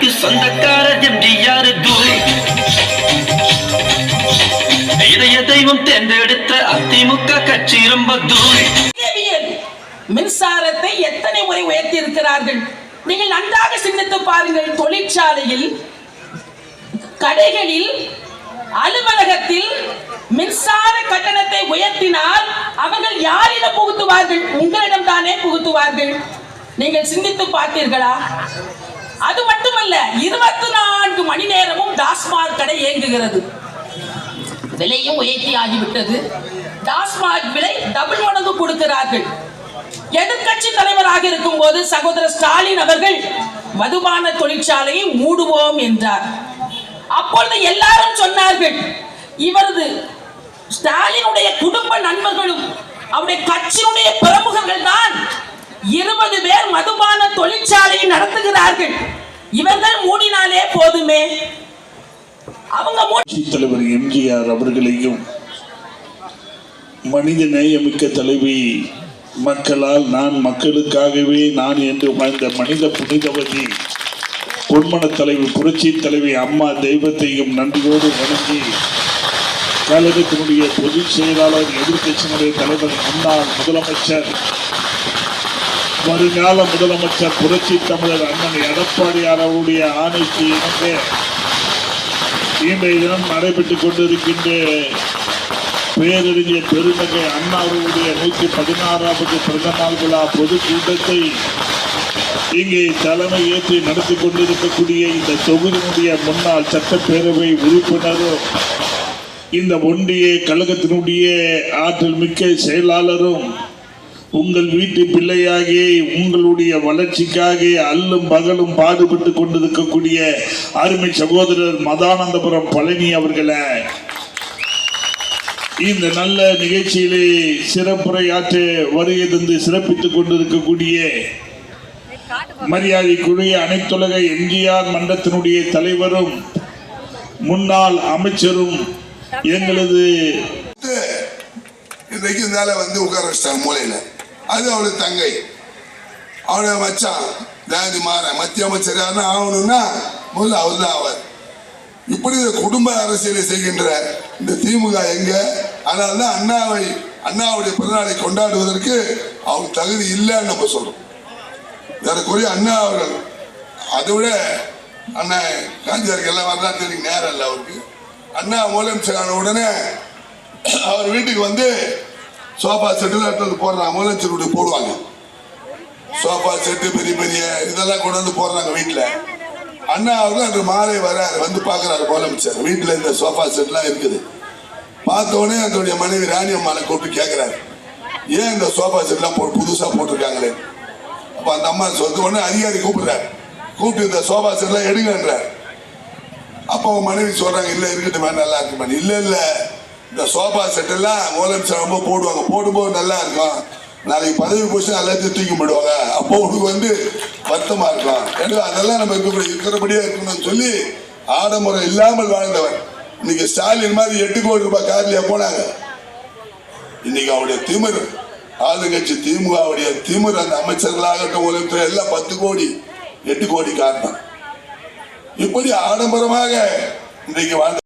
எனக்கு சொந்தக்காரர் எம்ஜிஆர் இதய தெய்வம் தேர்ந்தெடுத்த அதிமுக கட்சி ரொம்ப மின்சாரத்தை எத்தனை முறை உயர்த்தி இருக்கிறார்கள் நீங்கள் நன்றாக சிந்தித்து பாருங்கள் தொழிற்சாலையில் கடைகளில் அலுவலகத்தில் மின்சார கட்டணத்தை உயர்த்தினால் அவர்கள் யாரிடம் புகுத்துவார்கள்? உங்களிடம் தானே புகுத்துவார்கள். நீங்கள் சிந்தித்து பார்த்தீர்களா? அது மட்டுமல்ல இருபத்தி நான்கு மணி நேரமும் டாஸ்மாக் கடை இயங்குகிறது. விலையும் உயர்த்தி ஆகிவிட்டது. டாஸ்மாக் விலை டபுள் மடங்கு கொடுக்கிறார்கள். எதிர்க்கட்சி தலைவராக இருக்கும் போது சகோதரர் ஸ்டாலின் அவர்கள் மதுபான தொழிற்சாலையை மூடுவோம் என்றார். அப்பொழுது எல்லாரும் சொன்னார்கள் இவரது ஸ்டாலினுடைய குடும்ப நண்பர்களும் அவருடைய கட்சியுடைய இருபது பேர் மதுபான தொழிற்சாலையை நடத்துகிறார்கள். இவர்கள் மூடினாலே போதுமே. அவங்க தலைவர் எம்ஜிஆர் அவர்களையும் மனித நேயமிக்க தலைவி மக்களால் நான் மக்களுக்காகவே நான் என்று வாழ்ந்த மனித புனிதவதி பொன்மன தலைவி புரட்சி தலைவி அம்மா தெய்வத்தையும் நன்றியோடு வணங்கி கழகத்தினுடைய பொதுச் செயலாளர் எதிர்கட்சியினுடைய தலைவர் முன்னாள் முதலமைச்சர் வருங்கால முதலமைச்சர் புரட்சி தமிழர் அண்ணன் எடப்பாடியார் அவருடைய ஆணைக்கு இணங்க இன்றைய தினம் நடைபெற்றுக் கொண்டிருக்கின்ற பேரறிஞர் பெருமகை அண்ணா அவர்களுடைய நூற்றி பதினாறாவது பிறந்த நாள் விழா பொதுக்கூட்டத்தை இங்கே தலைமை ஏற்றி நடத்தி கொண்டிருக்கக்கூடிய இந்த தொகுதியினுடைய முன்னாள் சட்டப்பேரவை உறுப்பினரும் இந்த ஒன்றிய கழகத்தினுடைய ஆற்றல் மிக்க செயலாளரும் உங்கள் வீட்டு பிள்ளையாகி உங்களுடைய வளர்ச்சிக்காக அல்லும் பகலும் பாடுபட்டு கொண்டிருக்கக்கூடிய அருமை சகோதரர் மதானந்தபுரம் பழனி அவர்களை. இந்த நல்ல நிகழ்ச்சியிலே சிறப்புரையாற்ற வருகை தந்து சிறப்பித்துக் கொண்டிருக்கக்கூடிய மரியாதைக்குரிய அனைத்துலக எம்ஜிஆர் மன்றத்தினுடைய தலைவரும் முன்னாள் அமைச்சரும் எங்களது இன்றைக்கு மேல வந்து உட்கார வச்சிட்டாங்க மூலையில. அது அவளுக்கு தங்கை. அவளை மச்சான் ஜாதி மாற மத்திய அமைச்சர் யாருன்னா ஆகணும்னா முதல்ல அவர் தான் ஆவார். இப்படி இந்த குடும்ப அரசியலை செய்கின்ற இந்த திமுக எங்க? அதனால தான் அண்ணாவை அண்ணாவுடைய பிறநாளை கொண்டாடுவதற்கு அவர் தகுதி இல்லைன்னு நம்ம சொல்றோம். ஏறக்குறைய அண்ணா அவர்கள் அதை விட அண்ணன் காஞ்சியாருக்கு எல்லாம் வரலாற்று தெரியும் நேரம் இல்லை அவருக்கு. அண்ணா முதலமைச்சர் ஆன உடனே அவர் வீட்டுக்கு வந்து சோஃபா செட்டில் எடுத்து வந்து போடுறாங்க. முதலமைச்சர் வீட்டுக்கு போடுவாங்க. சோஃபா செட்டு பெரிய பெரிய இதெல்லாம் கொண்டு வந்து போடுறாங்க வீட்டில் அண்ணா அவர்கள் அன்று மாலை வராரு. வந்து பார்க்குறாரு முதலமைச்சர் வீட்டில் இந்த சோஃபா செட்லாம் இருக்குது. பார்த்த உடனே அதனுடைய மனைவி ராணி அம்மாவை கூப்பிட்டு கேட்குறாரு ஏன் இந்த சோஃபா செட்லாம் போ புதுசாக போட்டிருக்காங்களே? அப்போ அந்த அம்மா சொந்த உடனே அதிகாரி கூப்பிடுறாரு. கூப்பிட்டு இந்த சோஃபா செட்லாம் எடுங்கன்றார். அப்போ மனைவி சொல்கிறாங்க இல்லை இருக்கட்டும் நல்லா இருக்குமா. இல்லை இல்லை. இந்த சோஃபா செட் எல்லாம் முதலமைச்சர் ரொம்ப போடுவாங்க. போடும்போது நல்லா இருக்கும். நாளைக்கு பதவி போச்சு எல்லாத்தையும் தூக்கி போடுவாங்க. அப்போ உனக்கு வந்து வருத்தமா இருக்கலாம். ஏன்னா அதெல்லாம் நம்ம இருக்க இருக்கிறபடியே இருக்கணும்னு சொல்லி ஆடம்பரம் இல்லாமல் வாழ்ந்தவர் இன்னைக்கு ஸ்டாலின் மாதிரி எட்டு கோடி ரூபாய் கார்லயா போனாங்க. இன்னைக்கு அவருடைய திமிர் ஆளுங்கட்சி திமுகவுடைய திமிர் அந்த அமைச்சர்களாகட்டும் முதலமைச்சர் எல்லாம் பத்து கோடி எட்டு கோடி காரணம். இப்படி ஆடம்பரமாக இன்றைக்கு வாழ்ந்த